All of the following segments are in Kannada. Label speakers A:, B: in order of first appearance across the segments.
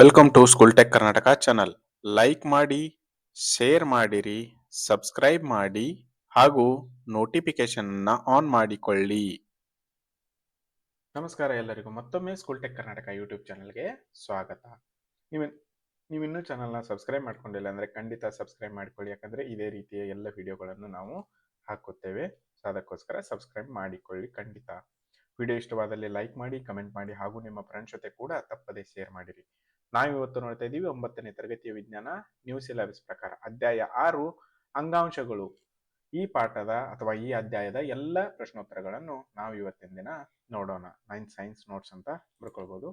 A: Welcome to school tech Karnataka channel like ಮಾಡಿ ಶೇರ್ ಮಾಡಿರಿ ಸಬ್ಸ್ಕ್ರೈಬ್ ಮಾಡಿ, ಹಾಗೂ ನೋಟಿಫಿಕೇಶನ್ ಆನ್ ಮಾಡಿಕೊಳ್ಳಿ. ನಮಸ್ಕಾರ ಎಲ್ಲರಿಗೂ. ಮತ್ತೊಮ್ಮೆ ಸ್ಕೂಲ್ ಟೆಕ್ ಕರ್ನಾಟಕ ಯೂಟ್ಯೂಬ್ ಚಾನಲ್ಗೆ ಸ್ವಾಗತ. ನೀವು ನೀವಿನ್ನೂ ಚಾನಲ್ನ ಸಬ್ಸ್ಕ್ರೈಬ್ ಮಾಡ್ಕೊಂಡಿಲ್ಲ ಅಂದರೆ ಖಂಡಿತ ಸಬ್ಸ್ಕ್ರೈಬ್ ಮಾಡ್ಕೊಳ್ಳಿ. ಯಾಕಂದರೆ ಇದೇ ರೀತಿಯ ಎಲ್ಲ ವಿಡಿಯೋಗಳನ್ನು ನಾವು ಹಾಕುತ್ತೇವೆ. ಸೊ ಅದಕ್ಕೋಸ್ಕರ ಸಬ್ಸ್ಕ್ರೈಬ್ ಮಾಡಿಕೊಳ್ಳಿ ಖಂಡಿತ. ವಿಡಿಯೋ ಇಷ್ಟವಾದಲ್ಲಿ ಲೈಕ್ ಮಾಡಿ ಕಮೆಂಟ್ ಮಾಡಿ, ಹಾಗೂ ನಿಮ್ಮ ಫ್ರೆಂಡ್ಸ್ ಜೊತೆ ಕೂಡ ತಪ್ಪದೇ ಶೇರ್ ಮಾಡಿರಿ. ನಾವಿವತ್ತು ನೋಡ್ತಾ ಇದ್ದೀವಿ ಒಂಬತ್ತನೇ ತರಗತಿಯ ವಿಜ್ಞಾನ ನ್ಯೂ ಸಿಲೆಬಸ್ ಪ್ರಕಾರ. ಅಧ್ಯಾಯ ಆರು, ಅಂಗಾಂಶಗಳು. ಈ ಪಾಠದ ಅಥವಾ ಈ ಅಧ್ಯಾಯದ ಎಲ್ಲ ಪ್ರಶ್ನೋತ್ತರಗಳನ್ನು ನಾವು ಇವತ್ತಿನ ದಿನ ನೋಡೋಣ. ನೈನ್ ಸೈನ್ಸ್ ನೋಟ್ಸ್ ಅಂತ ಬರ್ಕೊಳ್ಬೋದು.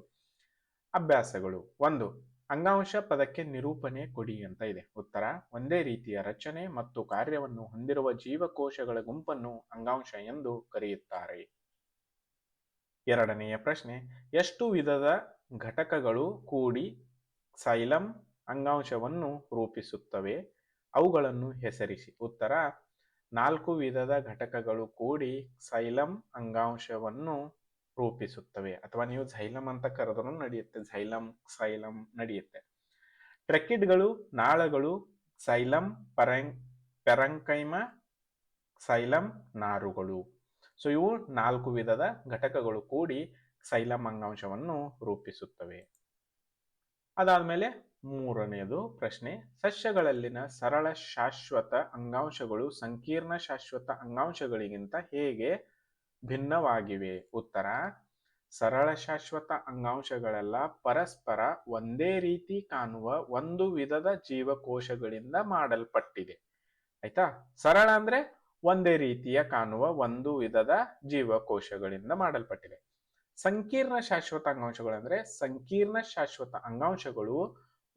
A: ಅಭ್ಯಾಸಗಳು. ಒಂದು, ಅಂಗಾಂಶ ಪದಕ್ಕೆ ನಿರೂಪಣೆ ಕೊಡಿ ಅಂತ ಇದೆ. ಉತ್ತರ, ಒಂದೇ ರೀತಿಯ ರಚನೆ ಮತ್ತು ಕಾರ್ಯವನ್ನು ಹೊಂದಿರುವ ಜೀವಕೋಶಗಳ ಗುಂಪನ್ನು ಅಂಗಾಂಶ ಎಂದು ಕರೆಯುತ್ತಾರೆ. ಎರಡನೆಯ ಪ್ರಶ್ನೆ, ಎಷ್ಟು ವಿಧದ ಘಟಕಗಳು ಕೂಡಿ ಸೈಲಂ ಅಂಗಾಂಶವನ್ನು ರೂಪಿಸುತ್ತವೆ. ಅವುಗಳನ್ನು ಹೆಸರಿಸಿ. ಉತ್ತರ, ನಾಲ್ಕು ವಿಧದ ಘಟಕಗಳು ಕೂಡಿ ಸೈಲಂ ಅಂಗಾಂಶವನ್ನು ರೂಪಿಸುತ್ತವೆ. ಅಥವಾ ನೀವು ಝೈಲಂ ಅಂತ ಕರೆದರೂ ನಡೆಯುತ್ತೆ. ಝೈಲಂ ಸೈಲಂ ನಡೆಯುತ್ತೆ. ಟ್ರೆಕಿಡ್ಗಳು ನಾಳಗಳು, ಸೈಲಂ ಪರಂ ಪೆರಂಕೈಮ, ಸೈಲಂ, ನಾರುಗಳು. ಸೊ ಇವು ನಾಲ್ಕು ವಿಧದ ಘಟಕಗಳು ಕೂಡಿ ಸೈಲಂ ಅಂಗಾಂಶವನ್ನು ರೂಪಿಸುತ್ತವೆ. ಅದಾದ್ಮೇಲೆ ಮೂರನೆಯದು ಪ್ರಶ್ನೆ, ಸಸ್ಯಗಳಲ್ಲಿನ ಸರಳ ಶಾಶ್ವತ ಅಂಗಾಂಶಗಳು ಸಂಕೀರ್ಣ ಶಾಶ್ವತ ಅಂಗಾಂಶಗಳಿಗಿಂತ ಹೇಗೆ ಭಿನ್ನವಾಗಿವೆ? ಉತ್ತರ, ಸರಳ ಶಾಶ್ವತ ಅಂಗಾಂಶಗಳೆಲ್ಲ ಪರಸ್ಪರ ಒಂದೇ ರೀತಿ ಕಾಣುವ ಒಂದು ವಿಧದ ಜೀವಕೋಶಗಳಿಂದ ಮಾಡಲ್ಪಟ್ಟಿದೆ. ಆಯ್ತಾ? ಸರಳ ಅಂದ್ರೆ ಒಂದೇ ರೀತಿಯ ಕಾಣುವ ಒಂದು ವಿಧದ ಜೀವಕೋಶಗಳಿಂದ ಮಾಡಲ್ಪಟ್ಟಿದೆ. ಸಂಕೀರ್ಣ ಶಾಶ್ವತ ಅಂಗಾಂಶಗಳು ಅಂದ್ರೆ ಸಂಕೀರ್ಣ ಶಾಶ್ವತ ಅಂಗಾಂಶಗಳು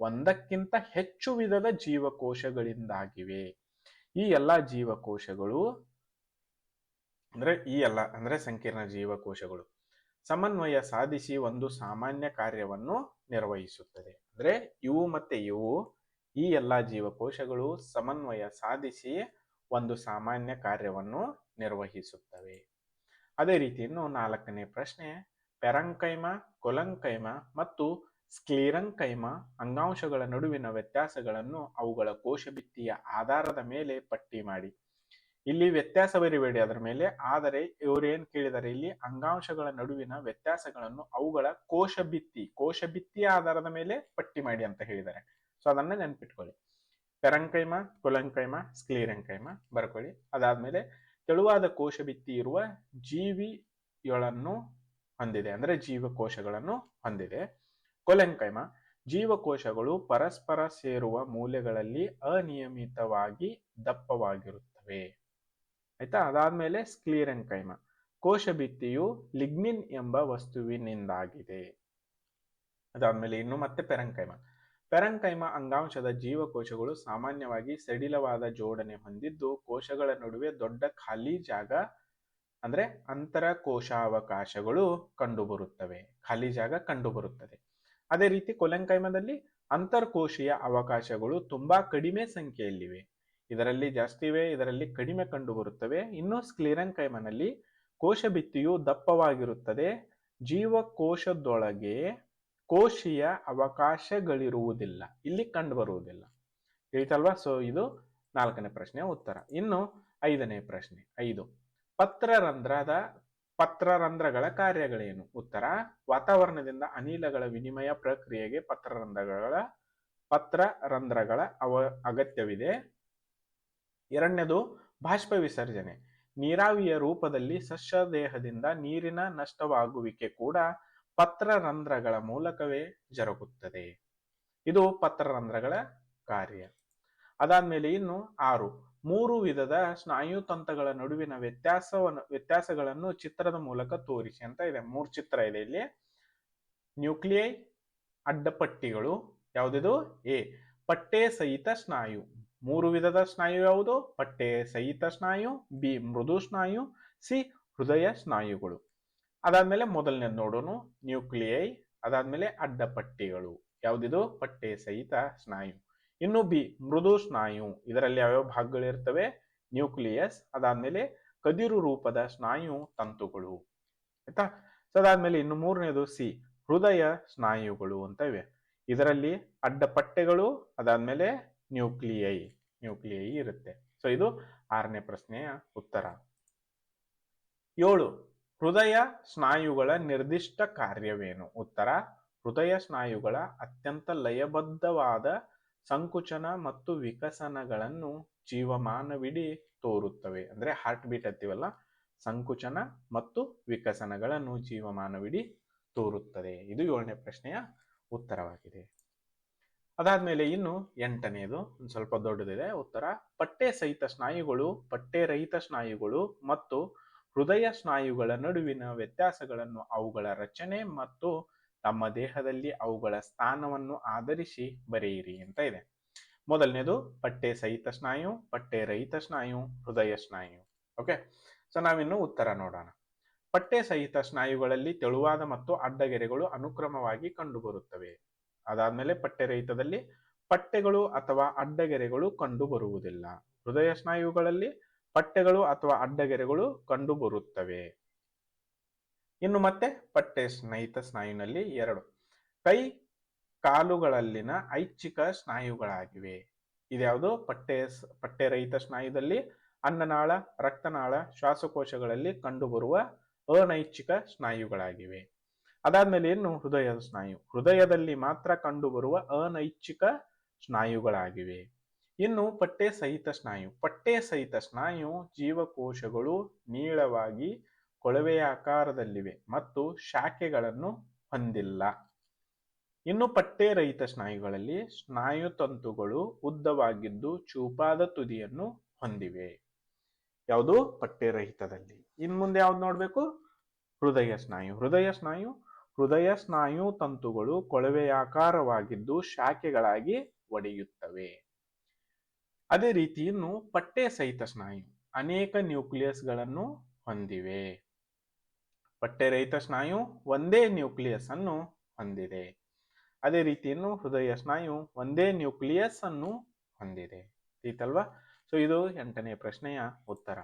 A: ಒಂದಕ್ಕಿಂತ ಹೆಚ್ಚು ವಿಧದ ಜೀವಕೋಶಗಳಿಂದಾಗಿವೆ. ಈ ಎಲ್ಲ ಜೀವಕೋಶಗಳು ಅಂದ್ರೆ ಈ ಎಲ್ಲ ಅಂದ್ರೆ ಸಂಕೀರ್ಣ ಜೀವಕೋಶಗಳು ಸಮನ್ವಯ ಸಾಧಿಸಿ ಒಂದು ಸಾಮಾನ್ಯ ಕಾರ್ಯವನ್ನು ನಿರ್ವಹಿಸುತ್ತದೆ. ಅಂದ್ರೆ ಇವು ಮತ್ತೆ ಇವು ಈ ಎಲ್ಲ ಜೀವಕೋಶಗಳು ಸಮನ್ವಯ ಸಾಧಿಸಿ ಒಂದು ಸಾಮಾನ್ಯ ಕಾರ್ಯವನ್ನು ನಿರ್ವಹಿಸುತ್ತವೆ. ಅದೇ ರೀತಿ ಇನ್ನು ನಾಲ್ಕನೇ ಪ್ರಶ್ನೆ, ಪೆರಂಕೈಮ, ಕೊಲಂಕೈಮ ಮತ್ತು ಸ್ಕ್ಲೀರಂಕೈಮ ಅಂಗಾಂಶಗಳ ನಡುವಿನ ವ್ಯತ್ಯಾಸಗಳನ್ನು ಅವುಗಳ ಕೋಶಭಿತ್ತಿಯ ಆಧಾರದ ಮೇಲೆ ಪಟ್ಟಿ ಮಾಡಿ. ಇಲ್ಲಿ ವ್ಯತ್ಯಾಸ ಬರಿಬೇಡಿ ಅದರ ಮೇಲೆ, ಆದರೆ ಇವರೇನ್ ಏನ್ ಕೇಳಿದ್ದಾರೆ ಇಲ್ಲಿ ಅಂಗಾಂಶಗಳ ನಡುವಿನ ವ್ಯತ್ಯಾಸಗಳನ್ನು ಅವುಗಳ ಕೋಶಭಿತ್ತಿ, ಕೋಶಭಿತ್ತಿಯ ಆಧಾರದ ಮೇಲೆ ಪಟ್ಟಿ ಮಾಡಿ ಅಂತ ಹೇಳಿದ್ದಾರೆ ಸೊ ಅದನ್ನ ನೆನ್ಪಿಟ್ಕೊಳ್ಳಿ. ಪೆರಂಕೈಮ, ಕೊಲಂಕೈಮ, ಸ್ಕ್ಲೀರಂಕೈಮ ಬರ್ಕೊಳ್ಳಿ. ಅದಾದ್ಮೇಲೆ ತೆಳುವಾದ ಕೋಶಭಿತ್ತಿ ಇರುವ ಜೀವಿಗಳನ್ನು ಹೊಂದಿದೆ. ಅಂದ್ರೆ ಜೀವಕೋಶಗಳನ್ನು ಹೊಂದಿದೆ. ಕೊಲೆಂಕೈಮ, ಜೀವಕೋಶಗಳು ಪರಸ್ಪರ ಸೇರುವ ಮೂಲೆಗಳಲ್ಲಿ ಅನಿಯಮಿತವಾಗಿ ದಪ್ಪವಾಗಿರುತ್ತವೆ. ಆಯ್ತಾ? ಅದಾದ್ಮೇಲೆ ಸ್ಕ್ಲೀರೆಂಕೈಮ. ಕೋಶ ಭಿತ್ತಿಯು ಲಿಗ್ನಿನ್ ಎಂಬ ವಸ್ತುವಿನಿಂದಾಗಿದೆ. ಅದಾದ್ಮೇಲೆ ಇನ್ನು ಮತ್ತೆ ಪೆರಂಕೈಮ. ಪೆರಂಕೈಮ ಅಂಗಾಂಶದ ಜೀವಕೋಶಗಳು ಸಾಮಾನ್ಯವಾಗಿ ಸಡಿಲವಾದ ಜೋಡಣೆ ಹೊಂದಿದ್ದು, ಕೋಶಗಳ ನಡುವೆ ದೊಡ್ಡ ಖಾಲಿ ಜಾಗ, ಅಂದ್ರೆ ಅಂತರ ಕೋಶಾವಕಾಶಗಳು ಕಂಡುಬರುತ್ತವೆ. ಖಾಲಿ ಜಾಗ ಕಂಡುಬರುತ್ತದೆ. ಅದೇ ರೀತಿ ಕೊಲಂಕೈಮದಲ್ಲಿ ಅಂತರ್ಕೋಶೀಯ ಅವಕಾಶಗಳು ತುಂಬಾ ಕಡಿಮೆ ಸಂಖ್ಯೆಯಲ್ಲಿವೆ. ಇದರಲ್ಲಿ ಜಾಸ್ತಿ ಇವೆ ಇದರಲ್ಲಿ ಕಡಿಮೆ ಕಂಡುಬರುತ್ತವೆ. ಇನ್ನು ಸ್ಕ್ಲಿರಂಕೈಮನಲ್ಲಿ ಕೋಶಭಿತ್ತಿಯು ದಪ್ಪವಾಗಿರುತ್ತದೆ. ಜೀವಕೋಶದೊಳಗೆ ಕೋಶೀಯ ಅವಕಾಶಗಳಿರುವುದಿಲ್ಲ. ಇಲ್ಲಿ ಕಂಡುಬರುವುದಿಲ್ಲ. ತಿಳಿತಲ್ವಾ? ಸೊ ಇದು ನಾಲ್ಕನೇ ಪ್ರಶ್ನೆ ಉತ್ತರ. ಇನ್ನು ಐದನೇ ಪ್ರಶ್ನೆ. ಐದು. ಪತ್ರರಂಧ್ರದ, ಪತ್ರರಂಧ್ರಗಳ ಕಾರ್ಯಗಳೇನು? ಉತ್ತರ, ವಾತಾವರಣದಿಂದ ಅನಿಲಗಳ ವಿನಿಮಯ ಪ್ರಕ್ರಿಯೆಗೆ ಪತ್ರರಂಧ್ರಗಳ ಪತ್ರರಂಧ್ರಗಳ ಅವ, ಅಗತ್ಯವಿದೆ. ಎರಡನೇದು, ಬಾಷ್ಪ ವಿಸರ್ಜನೆ. ನೀರಾವಿಯ ರೂಪದಲ್ಲಿ ಸಸ್ಯ ದೇಹದಿಂದ ನೀರಿನ ನಷ್ಟವಾಗುವಿಕೆ ಕೂಡ ಪತ್ರರಂಧ್ರಗಳ ಮೂಲಕವೇ ಜರುಗುತ್ತದೆ. ಇದು ಪತ್ರರಂಧ್ರಗಳ ಕಾರ್ಯ. ಅದಾದ್ಮೇಲೆ ಇನ್ನು ಆರು. ಮೂರು ವಿಧದ ಸ್ನಾಯು ತಂತ್ರಗಳ ನಡುವಿನ ವ್ಯತ್ಯಾಸವನ್ನು ವ್ಯತ್ಯಾಸಗಳನ್ನು ಚಿತ್ರದ ಮೂಲಕ ತೋರಿಸಿ ಅಂತ ಇದೆ. ಮೂರು ಚಿತ್ರ ಇದೆ ಇಲ್ಲಿ. ನ್ಯೂಕ್ಲಿಯೈ ಅಡ್ಡಪಟ್ಟಿಗಳು ಯಾವುದಿದು? ಎ. ಪಟ್ಟೆ ಸಹಿತ ಸ್ನಾಯು. ಮೂರು ವಿಧದ ಸ್ನಾಯು ಯಾವುದು? ಪಟ್ಟೆ ಸಹಿತ ಸ್ನಾಯು, ಬಿ. ಮೃದು ಸ್ನಾಯು, ಸಿ. ಹೃದಯ ಸ್ನಾಯುಗಳು. ಅದಾದ್ಮೇಲೆ ಮೊದಲನೇದು ನೋಡೋಣ ನ್ಯೂಕ್ಲಿಯೈ, ಅದಾದ್ಮೇಲೆ ಅಡ್ಡ ಪಟ್ಟಿಗಳು ಯಾವ್ದಿದು? ಪಟ್ಟೆ ಸಹಿತ ಸ್ನಾಯು. ಇನ್ನು ಬಿ, ಮೃದು ಸ್ನಾಯು. ಇದರಲ್ಲಿ ಯಾವ್ಯಾವ ಭಾಗಗಳಿರ್ತವೆ? ನ್ಯೂಕ್ಲಿಯಸ್, ಅದಾದ್ಮೇಲೆ ಕದಿರು ರೂಪದ ಸ್ನಾಯು ತಂತುಗಳು. ಆಯ್ತಾ? ಸೊ ಅದಾದ್ಮೇಲೆ ಇನ್ನು ಮೂರನೇದು ಸಿ, ಹೃದಯ ಸ್ನಾಯುಗಳು ಅಂತ ಇವೆ. ಇದರಲ್ಲಿ ಅಡ್ಡಪಟ್ಟೆಗಳು, ಅದಾದ್ಮೇಲೆ ನ್ಯೂಕ್ಲಿಯೈ. ನ್ಯೂಕ್ಲಿಯೈ ಇರುತ್ತೆ. ಸೊ ಇದು ಆರನೇ ಪ್ರಶ್ನೆಯ ಉತ್ತರ. ಏಳು ಹೃದಯ ಸ್ನಾಯುಗಳ ನಿರ್ದಿಷ್ಟ ಕಾರ್ಯವೇನು? ಉತ್ತರ, ಹೃದಯ ಸ್ನಾಯುಗಳ ಅತ್ಯಂತ ಲಯಬದ್ಧವಾದ ಸಂಕುಚನ ಮತ್ತು ವಿಕಸನಗಳನ್ನು ಜೀವಮಾನವಿಡೀ ತೋರುತ್ತವೆ. ಅಂದ್ರೆ ಹಾರ್ಟ್ ಬೀಟ್ ಅಂತೀವಲ್ಲ, ಸಂಕುಚನ ಮತ್ತು ವಿಕಸನಗಳನ್ನು ಜೀವಮಾನವಿಡೀ ತೋರುತ್ತದೆ. ಇದು ಏಳನೇ ಪ್ರಶ್ನೆಯ ಉತ್ತರವಾಗಿದೆ. ಅದಾದ್ಮೇಲೆ ಇನ್ನು ಎಂಟನೆಯದು ಒಂದು ಸ್ವಲ್ಪ ದೊಡ್ಡದಿದೆ. ಉತ್ತರ, ಪಟ್ಟೆ ಸಹಿತ ಸ್ನಾಯುಗಳು, ಪಟ್ಟೆ ರಹಿತ ಸ್ನಾಯುಗಳು ಮತ್ತು ಹೃದಯ ಸ್ನಾಯುಗಳ ನಡುವಿನ ವ್ಯತ್ಯಾಸಗಳನ್ನು ಅವುಗಳ ರಚನೆ ಮತ್ತು ತಮ್ಮ ದೇಹದಲ್ಲಿ ಅವುಗಳ ಸ್ಥಾನವನ್ನು ಆಧರಿಸಿ ಬರೆಯಿರಿ ಅಂತ ಇದೆ. ಮೊದಲನೇದು, ಪಟ್ಟೆ ಸಹಿತ ಸ್ನಾಯು, ಪಟ್ಟೆ ರಹಿತ ಸ್ನಾಯು, ಹೃದಯ ಸ್ನಾಯು. ಓಕೆ ಸೊ ನಾವಿನ್ನು ಉತ್ತರ ನೋಡೋಣ. ಪಟ್ಟೆ ಸಹಿತ ಸ್ನಾಯುಗಳಲ್ಲಿ ತೆಳುವಾದ ಮತ್ತು ಅಡ್ಡಗೆರೆಗಳು ಅನುಕ್ರಮವಾಗಿ ಕಂಡುಬರುತ್ತವೆ. ಅದಾದ್ಮೇಲೆ ಪಟ್ಟೆ ರಹಿತದಲ್ಲಿ, ಪಟ್ಟೆಗಳು ಅಥವಾ ಅಡ್ಡಗೆರೆಗಳು ಕಂಡುಬರುವುದಿಲ್ಲ. ಹೃದಯ ಸ್ನಾಯುಗಳಲ್ಲಿ ಪಟ್ಟೆಗಳು ಅಥವಾ ಅಡ್ಡಗೆರೆಗಳು ಕಂಡುಬರುತ್ತವೆ. ಇನ್ನು ಮತ್ತೆ ಪಟ್ಟೆ ಸ್ನೈತ ಸ್ನಾಯುನಲ್ಲಿ ಎರಡು. ಕೈ ಕಾಲುಗಳಲ್ಲಿನ ಐಚ್ಛಿಕ ಸ್ನಾಯುಗಳಾಗಿವೆ. ಇದ್ಯಾವುದು? ಪಟ್ಟೆ ಪಟ್ಟೆರಹಿತ ಸ್ನಾಯುದಲ್ಲಿ ಅನ್ನನಾಳ, ರಕ್ತನಾಳ, ಶ್ವಾಸಕೋಶಗಳಲ್ಲಿ ಕಂಡುಬರುವ ಅನೈಚ್ಛಿಕ ಸ್ನಾಯುಗಳಾಗಿವೆ. ಅದಾದ್ಮೇಲೆ ಏನು ಹೃದಯದ ಸ್ನಾಯು. ಹೃದಯದಲ್ಲಿ ಮಾತ್ರ ಕಂಡುಬರುವ ಅನೈಚ್ಛಿಕ ಸ್ನಾಯುಗಳಾಗಿವೆ. ಇನ್ನು ಪಟ್ಟೆ ಸಹಿತ ಸ್ನಾಯು. ಪಟ್ಟೆ ಸಹಿತ ಸ್ನಾಯು ಜೀವಕೋಶಗಳು ನೀಳವಾಗಿ ಕೊಳವೆಯ ಆಕಾರದಲ್ಲಿವೆ ಮತ್ತು ಶಾಖೆಗಳನ್ನು ಹೊಂದಿಲ್ಲ. ಇನ್ನು ಪಟ್ಟೆ ರಹಿತ ಸ್ನಾಯುಗಳಲ್ಲಿ ಸ್ನಾಯು ತಂತುಗಳು ಉದ್ದವಾಗಿದ್ದು ಚೂಪಾದ ತುದಿಯನ್ನು ಹೊಂದಿವೆ. ಯಾವುದು? ಪಟ್ಟೆ ರಹಿತದಲ್ಲಿ. ಇನ್ ಮುಂದೆ ಯಾವ್ದು ನೋಡ್ಬೇಕು? ಹೃದಯ ಸ್ನಾಯು. ಹೃದಯ ಸ್ನಾಯು. ಹೃದಯ ಸ್ನಾಯು ತಂತುಗಳು ಕೊಳವೆಯಾಕಾರವಾಗಿದ್ದು ಶಾಖೆಗಳಾಗಿ ಒಡೆಯುತ್ತವೆ. ಅದೇ ರೀತಿ ಇನ್ನು ಪಟ್ಟೆ ಸಹಿತ ಸ್ನಾಯು ಅನೇಕ ನ್ಯೂಕ್ಲಿಯಸ್ಗಳನ್ನು ಹೊಂದಿವೆ. ಪಟ್ಟೆ ರಹಿತ ಸ್ನಾಯು ಒಂದೇ ನ್ಯೂಕ್ಲಿಯಸ್ ಅನ್ನು ಹೊಂದಿದೆ. ಅದೇ ರೀತಿಯನ್ನು ಹೃದಯ ಸ್ನಾಯು ಒಂದೇ ನ್ಯೂಕ್ಲಿಯಸ್ ಅನ್ನು ಹೊಂದಿದೆ. ಈತಲ್ವಾ ಸೊ ಇದು ಎಂಟನೇ ಪ್ರಶ್ನೆಯ ಉತ್ತರ.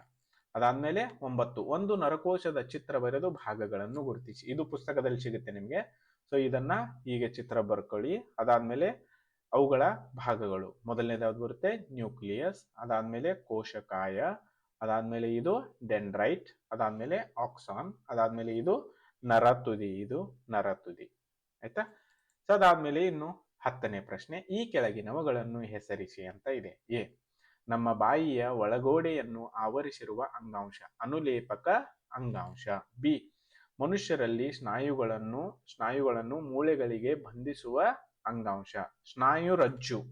A: ಅದಾದ್ಮೇಲೆ ಒಂಬತ್ತು. ಒಂದು ನರಕೋಶದ ಚಿತ್ರ ಬರೆದು ಭಾಗಗಳನ್ನು ಗುರುತಿಸಿ. ಇದು ಪುಸ್ತಕದಲ್ಲಿ ಸಿಗುತ್ತೆ ನಿಮಗೆ. ಸೊ ಇದನ್ನ ಹೀಗೆ ಚಿತ್ರ ಬರ್ಕೊಳ್ಳಿ. ಅದಾದ್ಮೇಲೆ ಅವುಗಳ ಭಾಗಗಳು. ಮೊದಲನೇದಾವ್ದು ಬರುತ್ತೆ? ನ್ಯೂಕ್ಲಿಯಸ್, ಅದಾದ್ಮೇಲೆ ಕೋಶಕಾಯ, ಅದಾದ್ಮೇಲೆ ಇದು ಡೆಂಡ್ರೈಟ್, ಅದಾದ್ಮೇಲೆ ಆಕ್ಸಾನ್, ಅದಾದ್ಮೇಲೆ ಇದು ನರ ತುದಿ ಇದು ನರ ತುದಿ ಆಯ್ತಾ? ಸೊ ಅದಾದ್ಮೇಲೆ ಇನ್ನು ಹತ್ತನೇ ಪ್ರಶ್ನೆ, ಈ ಕೆಳಗಿನವುಗಳನ್ನು ಹೆಸರಿಸಿ ಅಂತ ಇದೆ. ಎ, ನಮ್ಮ ಬಾಯಿಯ ಒಳಗೋಡೆಯನ್ನು ಆವರಿಸಿರುವ ಅಂಗಾಂಶ, ಅನುಲೇಪಕ ಅಂಗಾಂಶ. ಬಿ, ಮನುಷ್ಯರಲ್ಲಿ ಸ್ನಾಯುಗಳನ್ನು ಸ್ನಾಯುಗಳನ್ನು ಮೂಳೆಗಳಿಗೆ ಬಂಧಿಸುವ ಅಂಗಾಂಶ. ಸ್ನಾಯು ರಜ್ಜು.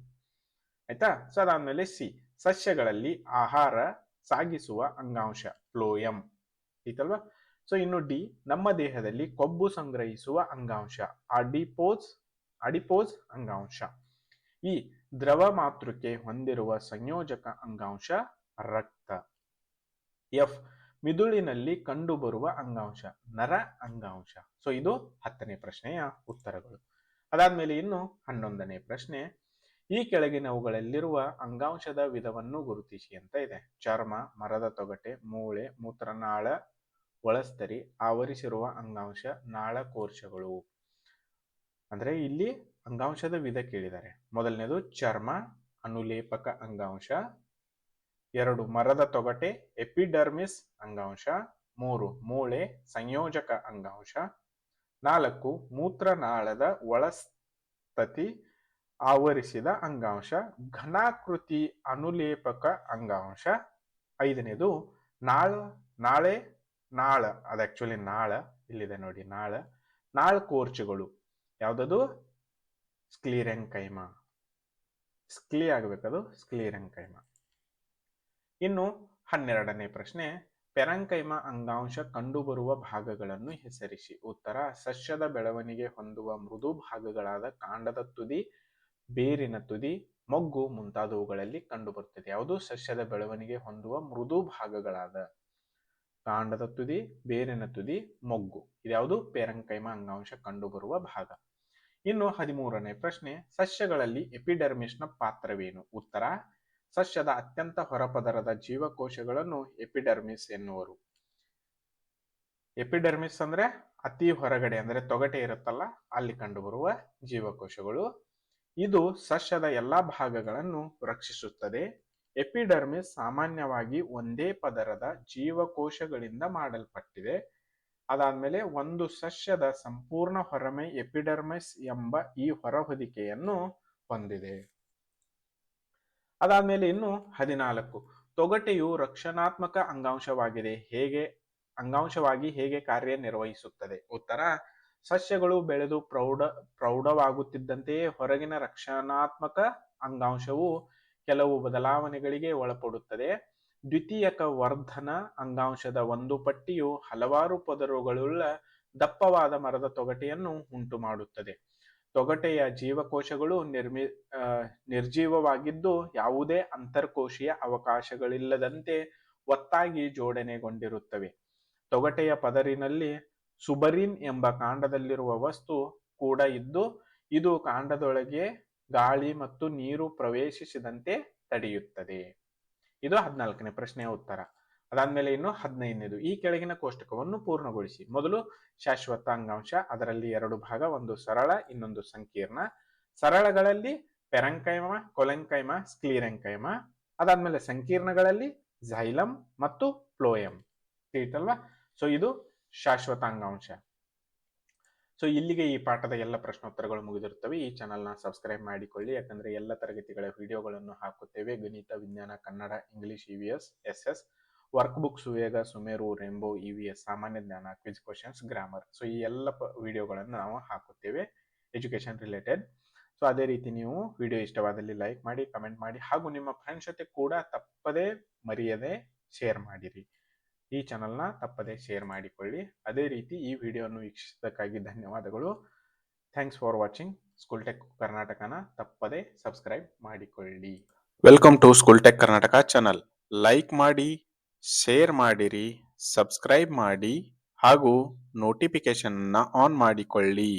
A: ಆಯ್ತಾ? ಸೊ ಅದಾದ್ಮೇಲೆ ಸಿ. ಸಸ್ಯಗಳಲ್ಲಿ ಆಹಾರ ಸಾಗಿಸುವ ಅಂಗಾಂಶ, ಫ್ಲೋಯಂ. ಐತಲ್ವಾ? ಸೊ, ಇನ್ನು ಡಿ. ನಮ್ಮ ದೇಹದಲ್ಲಿ ಕೊಬ್ಬು ಸಂಗ್ರಹಿಸುವ ಅಂಗಾಂಶ, ಅಡಿಪೋಸ್ ಅಡಿಪೋಸ್ ಅಂಗಾಂಶ. ಈ ದ್ರವ ಮಾತೃಕೆ ಹೊಂದಿರುವ ಸಂಯೋಜಕ ಅಂಗಾಂಶ, ರಕ್ತ. ಎಫ್. ಮಿದುಳಿನಲ್ಲಿ ಕಂಡುಬರುವ ಅಂಗಾಂಶ, ನರ ಅಂಗಾಂಶ. ಸೊ, ಇದು ಹತ್ತನೇ ಪ್ರಶ್ನೆಯ ಉತ್ತರಗಳು. ಅದಾದ್ಮೇಲೆ ಇನ್ನು ಹನ್ನೊಂದನೇ ಪ್ರಶ್ನೆ, ಈ ಕೆಳಗಿನವುಗಳಲ್ಲಿರುವ ಅಂಗಾಂಶದ ವಿಧವನ್ನು ಗುರುತಿಸಿ ಅಂತ ಇದೆ. ಚರ್ಮ, ಮರದ ತೊಗಟೆ, ಮೂಳೆ ಮೂತ್ರನಾಳ ಒಳಸ್ತರಿ ಆವರಿಸಿರುವ ಅಂಗಾಂಶ ನಾಳಕೋಶಗಳು ಅಂದ್ರೆ ಇಲ್ಲಿ ಅಂಗಾಂಶದ ವಿಧ ಕೇಳಿದ್ದಾರೆ. ಮೊದಲನೇದು ಚರ್ಮ, ಅನುಲೇಪಕ ಅಂಗಾಂಶ. ಎರಡು, ಮರದ ತೊಗಟೆ, ಎಪಿಡರ್ಮಿಸ್ ಅಂಗಾಂಶ. ಮೂರು, ಮೂಳೆ, ಸಂಯೋಜಕ ಅಂಗಾಂಶ. ನಾಲ್ಕು, ಮೂತ್ರನಾಳದ ಒಳಸ್ತತಿ ಆವರಿಸಿದ ಅಂಗಾಂಶ, ಘನಾಕೃತಿ ಅನುಲೇಪಕ ಅಂಗಾಂಶ. ಐದನೇದು, ನಾಳ, ನಾಳೆ, ನಾಳ, ಅದು ಆಕ್ಚುಲಿ ನಾಳ, ಇಲ್ಲಿದೆ ನೋಡಿ ನಾಳ. ನಾಳ್ಕೋರ್ಚುಗಳು ಯಾವ್ದದು? ಸ್ಕ್ಲೀರೆಂಕೈಮ. ಸ್ಕ್ಲಿ ಆಗಬೇಕದು, ಸ್ಕ್ಲೀರೆಂಕೈಮ. ಇನ್ನು ಹನ್ನೆರಡನೇ ಪ್ರಶ್ನೆ ಪೆರಂಕೈಮ ಅಂಗಾಂಶ ಕಂಡುಬರುವ ಭಾಗಗಳನ್ನು ಹೆಸರಿಸಿ. ಉತ್ತರ, ಸಸ್ಯದ ಬೆಳವಣಿಗೆ ಹೊಂದುವ ಮೃದು ಭಾಗಗಳಾದ ಕಾಂಡದ ತುದಿ, ಬೇರಿನ ತುದಿ, ಮೊಗ್ಗು ಮುಂತಾದವುಗಳಲ್ಲಿ ಕಂಡುಬರುತ್ತದೆ. ಯಾವುದು? ಸಸ್ಯದ ಬೆಳವಣಿಗೆ ಹೊಂದುವ ಮೃದು ಭಾಗಗಳಾದ ಕಾಂಡದ ತುದಿ, ಬೇರಿನ ತುದಿ, ಮೊಗ್ಗು. ಇದ್ಯಾವುದು? ಪೇರಂಕೈಮ ಅಂಗಾಂಶ ಕಂಡುಬರುವ ಭಾಗ. ಇನ್ನು ಹದಿಮೂರನೇ ಪ್ರಶ್ನೆ, ಸಸ್ಯಗಳಲ್ಲಿ ಎಪಿಡರ್ಮಿಸ್ನ ಪಾತ್ರವೇನು? ಉತ್ತರ ಸಸ್ಯದ ಅತ್ಯಂತ ಹೊರಪದರದ ಜೀವಕೋಶಗಳನ್ನು ಎಪಿಡರ್ಮಿಸ್ ಎನ್ನುವರು. ಎಪಿಡರ್ಮಿಸ್ ಅಂದ್ರೆ ಅತಿ ಹೊರಗಡೆ ಅಂದ್ರೆ ತೊಗಟೆ ಇರುತ್ತಲ್ಲ, ಅಲ್ಲಿ ಕಂಡುಬರುವ ಜೀವಕೋಶಗಳು. ಇದು ಸಸ್ಯದ ಎಲ್ಲಾ ಭಾಗಗಳನ್ನು ರಕ್ಷಿಸುತ್ತದೆ. ಎಪಿಡರ್ಮಿಸ್ ಸಾಮಾನ್ಯವಾಗಿ ಒಂದೇ ಪದರದ ಜೀವಕೋಶಗಳಿಂದ ಮಾಡಲ್ಪಟ್ಟಿದೆ. ಅದಾದ್ಮೇಲೆ ಒಂದು ಸಸ್ಯದ ಸಂಪೂರ್ಣ ಹೊರಮೈ ಎಪಿಡರ್ಮಿಸ್ ಎಂಬ ಈ ಹೊರಹೊದಿಕೆಯನ್ನು ಹೊಂದಿದೆ. ಅದಾದ್ಮೇಲೆ ಇನ್ನು ಹದಿನಾಲ್ಕು. ತೊಗಟೆಯು ರಕ್ಷಣಾತ್ಮಕ ಅಂಗಾಂಶವಾಗಿದೆ. ಹೇಗೆ, ಅಂಗಾಂಶವಾಗಿ ಹೇಗೆ ಕಾರ್ಯನಿರ್ವಹಿಸುತ್ತದೆ ಉತ್ತರ, ಸಸ್ಯಗಳು ಬೆಳೆದು ಪ್ರೌಢ ಪ್ರೌಢವಾಗುತ್ತಿದ್ದಂತೆಯೇ ಹೊರಗಿನ ರಕ್ಷಣಾತ್ಮಕ ಅಂಗಾಂಶವು ಕೆಲವು ಬದಲಾವಣೆಗಳಿಗೆ ಒಳಪಡುತ್ತದೆ. ದ್ವಿತೀಯಕ ವರ್ಧನ ಅಂಗಾಂಶದ ಒಂದು ಪಟ್ಟಿಯು ಹಲವಾರು ಪದರುಗಳುಳ್ಳ ದಪ್ಪವಾದ ಮರದ ತೊಗಟೆಯನ್ನು ಉಂಟು ಮಾಡುತ್ತದೆ ತೊಗಟೆಯ ಜೀವಕೋಶಗಳು ನಿರ್ಮಿ ನಿರ್ಜೀವವಾಗಿದ್ದು ಯಾವುದೇ ಅಂತರ್ಕೋಶೀಯ ಅವಕಾಶಗಳಿಲ್ಲದಂತೆ ಒತ್ತಾಗಿ ಜೋಡಣೆಗೊಂಡಿರುತ್ತವೆ. ತೊಗಟೆಯ ಪದರಿನಲ್ಲಿ ಸುಬರಿನ್ ಎಂಬ ಕಾಂಡದಲ್ಲಿರುವ ವಸ್ತು ಕೂಡ ಇದ್ದು, ಇದು ಕಾಂಡದೊಳಗೆ ಗಾಳಿ ಮತ್ತು ನೀರು ಪ್ರವೇಶಿಸಿದಂತೆ ತಡೆಯುತ್ತದೆ. ಇದು ಹದಿನಾಲ್ಕನೇ ಪ್ರಶ್ನೆಯ ಉತ್ತರ. ಅದಾದ್ಮೇಲೆ ಇನ್ನು ಹದಿನೈದನೇದು. ಈ ಕೆಳಗಿನ ಕೋಷ್ಟಕವನ್ನು ಪೂರ್ಣಗೊಳಿಸಿ. ಮೊದಲು ಶಾಶ್ವತ ಅಂಗಾಂಶ ಅದರಲ್ಲಿ ಎರಡು ಭಾಗ, ಒಂದು ಸರಳ, ಇನ್ನೊಂದು ಸಂಕೀರ್ಣ. ಸರಳಗಳಲ್ಲಿ ಪೆರಂಕೈಮ, ಕೊಲೆಂಕೈಮ, ಸ್ಕ್ಲೀರಂಕೈಮ. ಅದಾದ್ಮೇಲೆ ಸಂಕೀರ್ಣಗಳಲ್ಲಿ ಝೈಲಂ ಮತ್ತು ಪ್ಲೋಯಂ. ತಿಳಿತಲ್ವಾ ಸೊ ಇದು ಶಾಶ್ವತ ಅಂಗಾಂಶ ಸೊ ಇಲ್ಲಿಗೆ ಈ ಪಾಠದ ಎಲ್ಲ ಪ್ರಶ್ನೋತ್ತರಗಳು ಮುಗಿದಿರುತ್ತವೆ. ಈ ಚಾನಲ್ನ ಸಬ್ಸ್ಕ್ರೈಬ್ ಮಾಡಿಕೊಳ್ಳಿ. ಯಾಕಂದ್ರೆ ಎಲ್ಲ ತರಗತಿಗಳ ವಿಡಿಯೋಗಳನ್ನು ಹಾಕುತ್ತೇವೆ. ಗಣಿತ, ವಿಜ್ಞಾನ, Kannada, English E V S S S work book ಸುವೇಗ ಸುಮೇರು ರೆಂಬೋ ಎಸ್ ಸಾಮಾನ್ಯ ಜ್ಞಾನ ಕ್ವಿಜ್ ಕ್ವಶನ್ಸ್ ಗ್ರಾಮರ್ ಸೊ ಈ ಎಲ್ಲ ವಿಡಿಯೋಗಳನ್ನು ನಾವು ಹಾಕುತ್ತೇವೆ ಎಜುಕೇಶನ್ ರಿಲೇಟೆಡ್ ಸೊ ಅದೇ ರೀತಿ ನೀವು ವಿಡಿಯೋ ಇಷ್ಟವಾದಲ್ಲಿ ಲೈಕ್ ಮಾಡಿ ಕಮೆಂಟ್ ಮಾಡಿ, ಹಾಗೂ ನಿಮ್ಮ ಫ್ರೆಂಡ್ಸ್ ಜೊತೆ ಕೂಡ ತಪ್ಪದೇ ಮರೆಯದೆ ಶೇರ್ ಮಾಡಿರಿ. ಈ ಚಾನಲ್ನ ತಪ್ಪದೆ ಶೇರ್ ಮಾಡಿಕೊಳ್ಳಿ. ಅದೇ ರೀತಿ ಈ ವಿಡಿಯೋವನ್ನು ವೀಕ್ಷಿಸಿದ್ದಕ್ಕಾಗಿ ಧನ್ಯವಾದಗಳು. Thanks for watching school tech ಕರ್ನಾಟಕನ ತಪ್ಪದೆ ಸಬ್ಸ್ಕ್ರೈಬ್ ಮಾಡಿಕೊಳ್ಳಿ. Welcome to school tech Karnataka channel like ಮಾಡಿ ಶೇರ್ ಮಾಡಿರಿ ಸಬ್ಸ್ಕ್ರೈಬ್ ಮಾಡಿ ಹಾಗೂ ನೋಟಿಫಿಕೇಶನ್ನ ಆನ್ ಮಾಡಿಕೊಳ್ಳಿ.